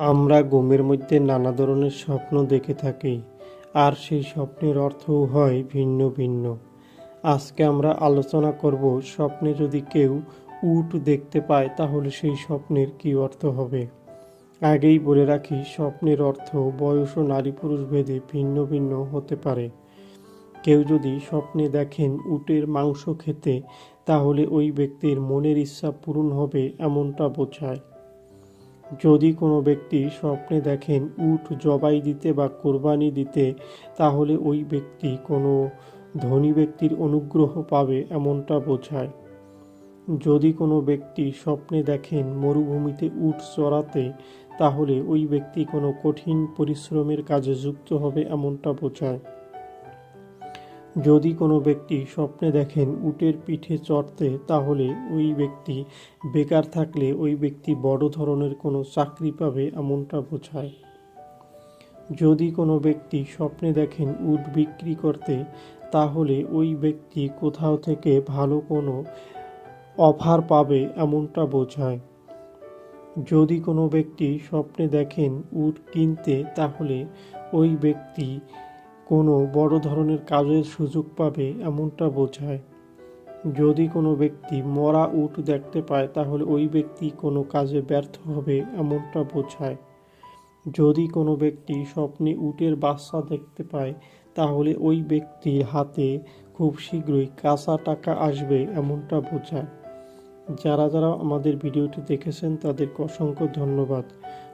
আমরা ঘুমের মধ্যে নানা ধরনের স্বপ্ন দেখে থাকি, আর সেই স্বপ্নের অর্থও হয় ভিন্ন ভিন্ন। আজকে আমরা আলোচনা করব স্বপ্নে যদি কেউ উট দেখতে পায়, তাহলে সেই স্বপ্নের কী অর্থ হবে? আগেই বলে রাখি, স্বপ্নের অর্থ বয়স ও নারী পুরুষ ভেদে ভিন্ন ভিন্ন হতে পারে। কেউ যদি স্বপ্নে দেখেন উটের মাংস খেতে, তাহলে ওই ব্যক্তির মনের ইচ্ছা পূরণ হবে এমনটা বোঝায়। যদি কোনো ব্যক্তি স্বপ্নে দেখেন উট জবাই দিতে বা কোরবানি দিতে, তাহলে ওই ব্যক্তি কোনো ধনী ব্যক্তির অনুগ্রহ পাবে এমনটা বোঝায়। যদি কোনো ব্যক্তি স্বপ্নে দেখেন মরুভূমিতে উট চড়াতে, তাহলে ওই ব্যক্তি কোনো কঠিন পরিশ্রমের কাজে যুক্ত হবে এমনটা বোঝায়। যদি কোনো ব্যক্তি স্বপ্নে দেখেন উটের পিঠে চড়তে, তাহলে ওই ব্যক্তি বেকার থাকলে ওই ব্যক্তি বড় ধরনের কোনো চাকরি পাবে এমনটা বোঝায়। যদি কোনো ব্যক্তি স্বপ্নে দেখেন উট বিক্রি করতে, তাহলে ওই ব্যক্তি কোথাও থেকে ভালো কোনো অফার পাবে এমনটা বোঝায়। যদি কোনো ব্যক্তি স্বপ্নে দেখেন উট কিনতে, তাহলে ওই ব্যক্তি কোনো বড় ধরনের কাজের সুযোগ পাবে এমনটা বোঝায়। যদি কোনো ব্যক্তি মরা উট দেখতে পায়, তাহলে ওই ব্যক্তি কোনো কাজে ব্যর্থ হবে এমনটা বোঝায়। যদি কোনো ব্যক্তি স্বপ্নে উটের বাচ্চা দেখতে পায়, তাহলে ওই ব্যক্তির হাতে খুব শীঘ্রই কাঁচা টাকা আসবে এমনটা বোঝায়। যারা যারা আমাদের ভিডিওটি দেখেছেন, তাদেরকে অসংখ্য ধন্যবাদ।